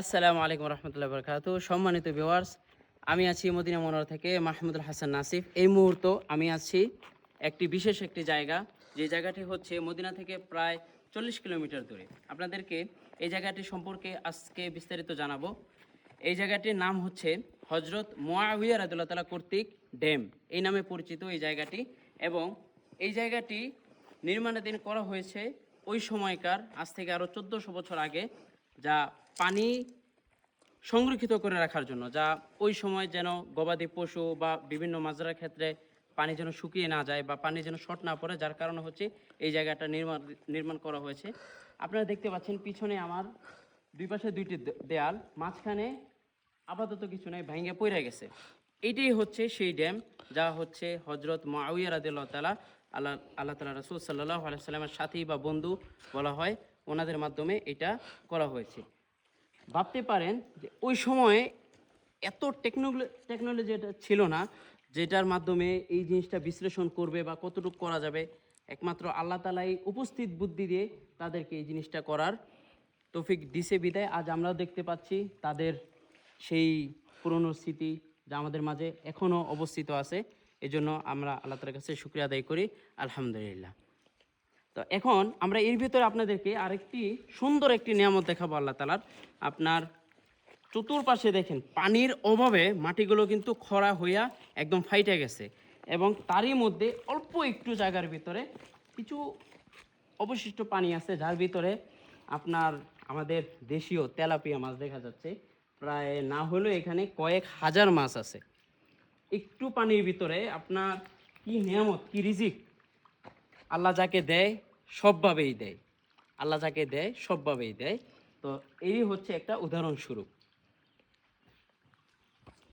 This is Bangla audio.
আসসালামু আলাইকুম রহমতুল্লাহ বরকাত। সম্মানিত ভিউয়ার্স আমি আছি মদিনা মনোর থেকে মাহমুদুল হাসান নাসিফ। এই মুহূর্ত আমি আছি একটি বিশেষ একটি জায়গা, যে জায়গাটি হচ্ছে মদিনা থেকে প্রায় চল্লিশ কিলোমিটার দূরে। আপনাদেরকে এই জায়গাটি সম্পর্কে আজকে বিস্তারিত জানাব। এই জায়গাটির নাম হচ্ছে হজরত মোয়াবিয়া রাদুল্লাহ তালা কর্তৃক ড্যাম। এই নামে পরিচিত এই জায়গাটি এবং এই জায়গাটি নির্মাণাধীন করা হয়েছে ওই সময়কার, আজ থেকে আরও চোদ্দোশো বছর আগে যা পানি সংরক্ষিত করে রাখার জন্য, যা ওই সময় যেন গবাদি পশু বা বিভিন্ন মাজরার ক্ষেত্রে পানি যেন শুকিয়ে না যায় বা পানি যেন শর্ট না পড়ে, যার কারণে হচ্ছে এই জায়গাটা নির্মাণ নির্মাণ করা হয়েছে। আপনারা দেখতে পাচ্ছেন পিছনে আমার দুই পাশে দুইটি দেয়াল, মাঝখানে আপাতত কিছু নেই, ভেঙে পড়ে গেছে। এটাই হচ্ছে সেই ড্যাম, যা হচ্ছে হজরত মাউিয়া রাদিল্লাহ তালা আল্লাহ আল্লাহ তালা রসুল সাল্লাহ আলাইসাল্লামের সাথী বা বন্ধু বলা হয়। ওনাদের মাধ্যমে এটা করা হয়েছে। ভাবতে পারেন যে ওই সময়ে এত টেকনোলজি টেকনোলজি এটা ছিল না, যেটার মাধ্যমে এই জিনিসটা বিশ্লেষণ করবে বা কতটুকু করা যাবে। একমাত্র আল্লাহ তালাই উপস্থিত বুদ্ধি দিয়ে তাদেরকে এই জিনিসটা করার তৌফিক দিছে বিদায়। আজ আমরাও দেখতে পাচ্ছি তাদের সেই পুরনো স্মৃতি যা আমাদের মাঝে এখনও অবস্থিত আছে। এজন্য আমরা আল্লাহ তালার কাছে শুক্রিয়া আদায় করি। আলহামদুলিল্লাহ। তো এখন আমরা এর ভিতরে আপনাদেরকে আরেকটি সুন্দর একটি নিয়ামত দেখাবো আল্লাহ তালার আপনার চতুর্পাশে দেখেন, পানির অভাবে মাটিগুলো কিন্তু খরা হইয়া একদম ফাইটে গেছে এবং তারই মধ্যে অল্প একটু জায়গার ভিতরে কিছু অবশিষ্ট পানি আছে, যার ভিতরে আপনার আমাদের দেশীয় তেলাপিয়া মাছ দেখা যাচ্ছে। প্রায় না হলেও এখানে কয়েক হাজার মাছ আছে। একটু পানির ভিতরে আপনার কি নিয়ামত, কি রিজিক? আল্লাহ যাকে দেয়, সবভাবেই দেয়। আল্লাহ যাকে দেয়, সবভাবেই দেয়। তো এই হচ্ছে একটা উদাহরণস্বরূপ।